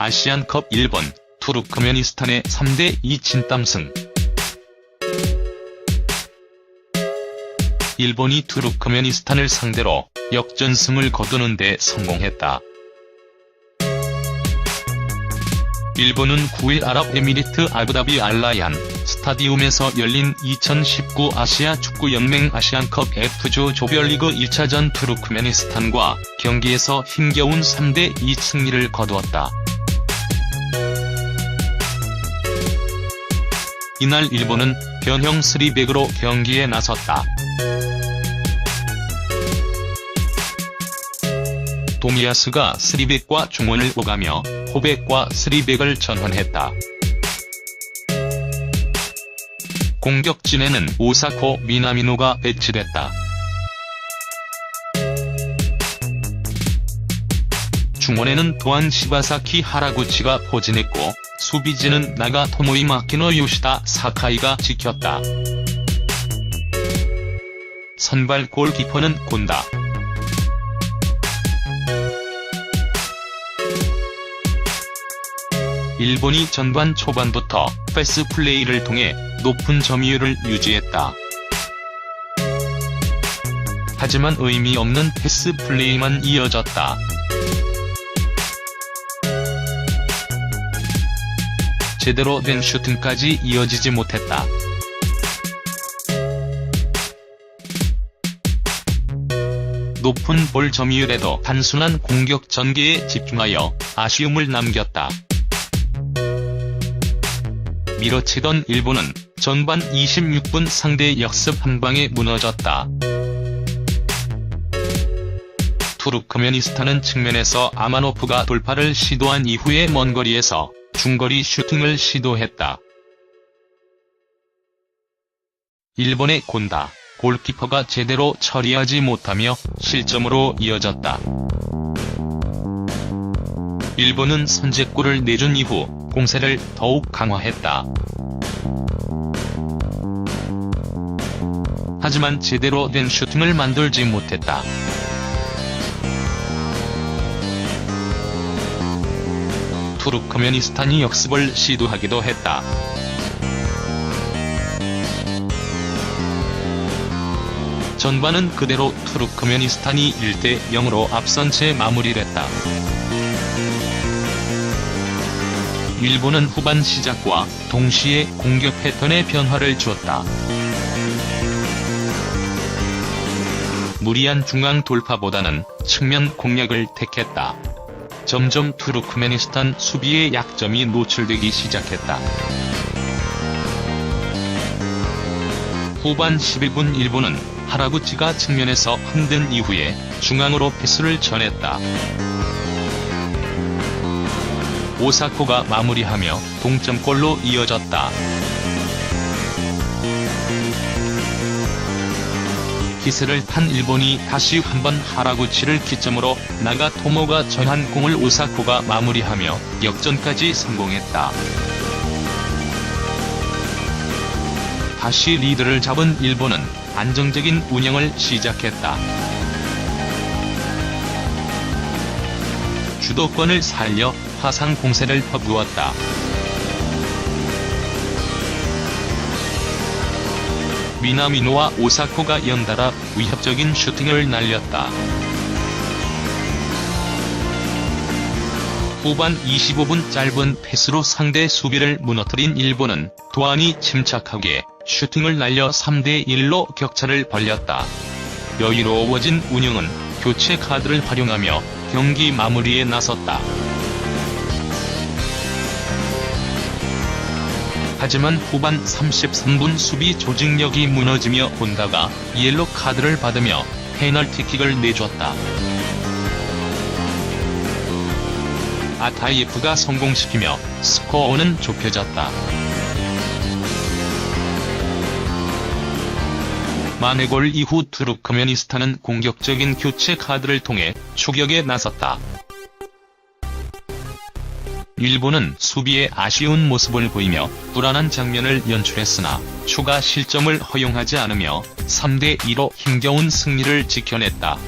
아시안컵 일본, 투르크메니스탄의 3대2 진땀승. 일본이 투르크메니스탄을 상대로 역전승을 거두는 데 성공했다. 일본은 9일 아랍에미리트 아부다비 알라얀 스타디움에서 열린 2019 아시아 축구연맹 아시안컵 F조 조별리그 1차전 투르크메니스탄과 경기에서 힘겨운 3대2 승리를 거두었다. 이날 일본은 변형 3백으로 경기에 나섰다. 도미야스가 3백과 중원을 오가며 호백과 3백을 전환했다. 공격진에는 오사코 미나미노가 배치됐다. 중원에는 또한 시바사키 하라구치가 포진했고 수비진은 나가 토모이 마키노 요시다 사카이가 지켰다. 선발 골키퍼는 곤다. 일본이 전반 초반부터 패스 플레이를 통해 높은 점유율을 유지했다. 하지만 의미 없는 패스 플레이만 이어졌다. 제대로 된 슈팅까지 이어지지 못했다. 높은 볼 점유율에도 단순한 공격 전개에 집중하여 아쉬움을 남겼다. 밀어치던 일본은 전반 26분 상대 역습 한 방에 무너졌다. 투르크메니스탄은 측면에서 아마노프가 돌파를 시도한 이후에 먼 거리에서 중거리 슈팅을 시도했다. 일본의 곤다, 골키퍼가 제대로 처리하지 못하며 실점으로 이어졌다. 일본은 선제골을 내준 이후 공세를 더욱 강화했다. 하지만 제대로 된 슈팅을 만들지 못했다. 투르크메니스탄이 역습을 시도하기도 했다. 전반은 그대로 투르크메니스탄이 1대 0으로 앞선 채 마무리됐다. 일본은 후반 시작과 동시에 공격 패턴의 변화를 주었다. 무리한 중앙 돌파보다는 측면 공략을 택했다. 점점 투르크메니스탄 수비의 약점이 노출되기 시작했다. 후반 11분 일본은 하라구치가 측면에서 흔든 이후에 중앙으로 패스를 전했다. 오사코가 마무리하며 동점골로 이어졌다. 기세를 탄 일본이 다시 한번 하라구치를 기점으로 나가 토모가 전한 공을 오사코가 마무리하며 역전까지 성공했다. 다시 리드를 잡은 일본은 안정적인 운영을 시작했다. 주도권을 살려 화상 공세를 퍼부었다. 미나미노와 오사코가 연달아 위협적인 슈팅을 날렸다. 후반 25분 짧은 패스로 상대 수비를 무너뜨린 일본은 도안이 침착하게 슈팅을 날려 3대1로 격차를 벌렸다. 여유로워진 운영은 교체 카드를 활용하며 경기 마무리에 나섰다. 하지만 후반 33분 수비 조직력이 무너지며 본다가 옐로 카드를 받으며 페널티킥을 내줬다. 아타이프가 성공시키며 스코어는 좁혀졌다. 만회골 이후 투르크메니스탄은 공격적인 교체 카드를 통해 추격에 나섰다. 일본은 수비에 아쉬운 모습을 보이며 불안한 장면을 연출했으나 추가 실점을 허용하지 않으며 3대2로 힘겨운 승리를 지켜냈다.